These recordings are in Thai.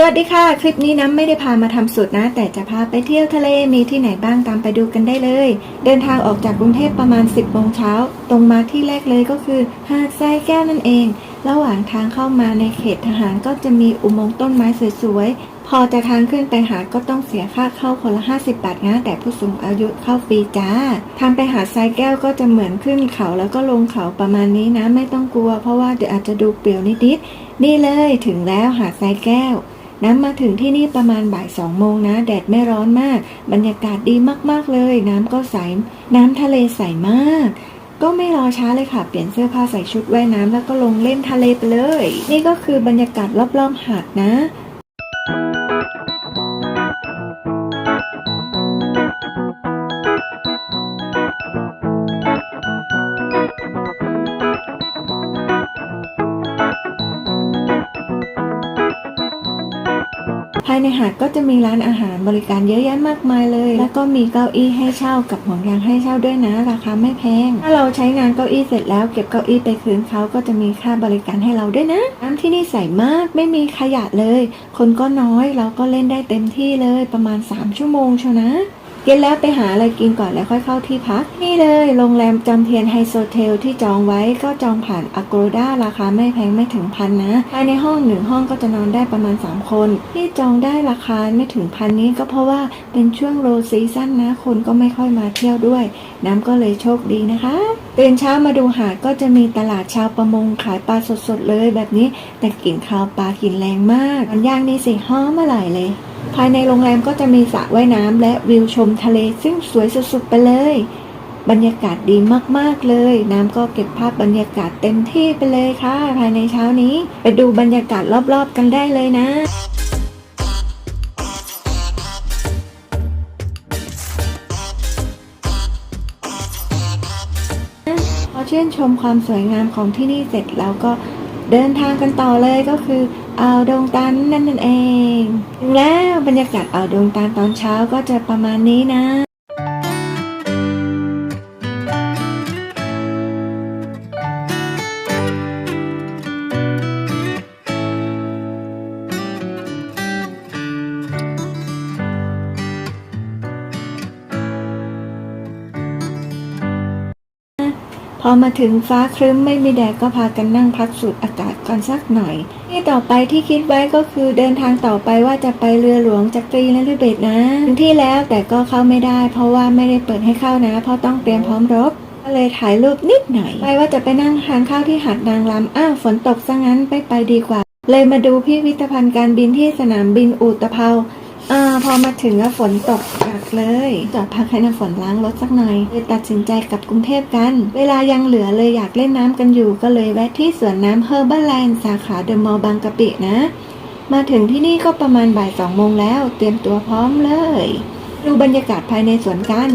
สวัสดีค่ะ คลิปนี้น้ำไม่ได้พามาทำสุดนะ แต่จะพาไปเที่ยวทะเลมีที่ไหนบ้างตามไปดูกันได้เลย เดินทางออกจากกรุงเทพประมาณ 10โมงเช้า ตรงมาที่แรกเลยก็คือหาดทรายแก้วนั่นเอง ระหว่างทางเข้ามาในเขตทหารก็จะมีอุโมงค์ต้นไม้สวยๆ พอจะทางขึ้นไปหาดก็ต้องเสียค่าเข้าคนละ 50 บาทนะ แต่ผู้สูงอายุเข้าฟรีจ้าทางไปหาดทรายแก้วก็จะเหมือนขึ้นเขาแล้วก็ลงเขาประมาณนี้นะไม่ต้องกลัว เพราะว่าเดี๋ยวอาจจะดูเปลี่ยวนิดๆนี่เลยถึงแล้วหาดทรายแก้ว น้ำมาถึงที่นี่ประมาณบ่ายสองโมงนะ แดดไม่ร้อนมาก บรรยากาศดีมากๆเลย น้ำก็ใส น้ำทะเลใสมาก ก็ไม่รอช้าเลยค่ะ เปลี่ยนเสื้อผ้าใส่ชุดว่ายน้ำแล้วก็ลงเล่นทะเลไปเลย นี่ก็คือบรรยากาศรอบๆหาดนะายในหาดก็จะมีร้านอาหารบริการเยอะแยะมากมายเลย แล้วก็มีเก้าอี้ให้เช่ากับห่วงยางให้เช่าด้วยนะ ราคาไม่แพง ถ้าเราใช้งานเก้าอี้เสร็จแล้วเก็บเก้าอี้ไปคืนเขาก็จะมีค่าบริการให้เราด้วยนะ น้ำที่นี่ใสมากไม่มีขยะเลย คนก็น้อยเราก็เล่นได้เต็มที่เลยประมาณ 3 ชั่วโมงเชียวนะ เย็นแล้วไปหาอะไรกินก่อนแล้วค่อยเข้าที่พัก นี่เลยโรงแรมจำเทียนไฮโซเทลที่จองไว้ก็จองผ่าน a โก o ดาราคาไม่แพงไม่ถึงพันนะภายในห้องหนึ่งห้องก็จะนอนได้ประมาณ 3 คน ที่จองได้ราคาไม่ถึงพันนี้ก็เพราะว่าเป็นช่วงโรซีซั่นนะคนก็ไม่ค่อยมาเที่ยวด้วย น้ำก็เลยโชคดีนะคะตื่นเช้ามาดูหาดก็จะมีตลาดชาวประมงขายปลาสดๆเลยแบบนี้แต่กลิ่นคาวปลากลิ่นแรงมากมันย่างนี่สิหอมอร่อยเลย ภายในโรงแรมก็จะมีสระว่ายน้ำและวิวชมทะเลซึ่งสวยสุดๆไปเลย บรรยากาศดีมากๆเลย น้ำก็เก็บภาพบรรยากาศเต็มที่ไปเลยค่ะ ภายในเช้านี้ ไปดูบรรยากาศรอบๆกันได้เลยนะพอชื่นชมความสวยงามของที่นี่เสร็จแล้วก็เดินทางกันต่อเลยก็คือ อ่าวดงตาลนั่นนั่นเอง แล้วบรรยากาศอ่าวดงตาลตอนเช้าก็จะประมาณนี้นะ พอมาถึงฟ้าครึ้มไม่มีแดดก็พากันนั่งพักสูดอากาศก่อนสักหน่อย ที่ต่อไปที่คิดไว้ก็คือเดินทางต่อไปว่าจะไปเรือหลวงจักรีนฤเบศนะถึงที่แล้วแต่ก็เข้าไม่ได้ เพราะว่าไม่ได้เปิดให้เข้านะ เพราะต้องเตรียมพร้อมรบก็เลยถ่ายรูปนิดหน่อยไปว่าจะไปนั่งทานข้าวที่หาดนางรำอ้าวฝนตกซะงั้นไปไปดีกว่า เลยมาดูพิพิธภัณฑ์การบินที่สนามบินอูตะเภา อ่าพอมาถึงฝนตกหนักเลยจอดพักให้น้ำฝนล้างรถสักหน่อยเลยตัดสินใจกลับกรุงเทพกัน เวลายังเหลือเลยอยากเล่นน้ำกันอยู่ก็เลยแวะที่สวนน้ำเฮอร์เบอร์แลนด์สาขาเดอะมอลล์บางกะปินะ มาถึงที่นี่ก็ประมาณบ่ายสองโมงแล้ว เตรียมตัวพร้อมเลย ดูบรรยากาศภายในสวนกัน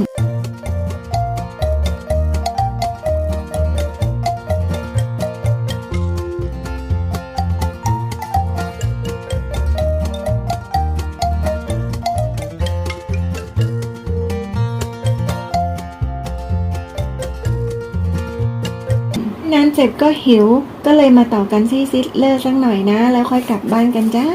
งานเสร็จก็หิว ก็เลยมาต่อกันที่ซิสเลอร์สักหน่อยนะ แล้วค่อยกลับบ้านกันจ้า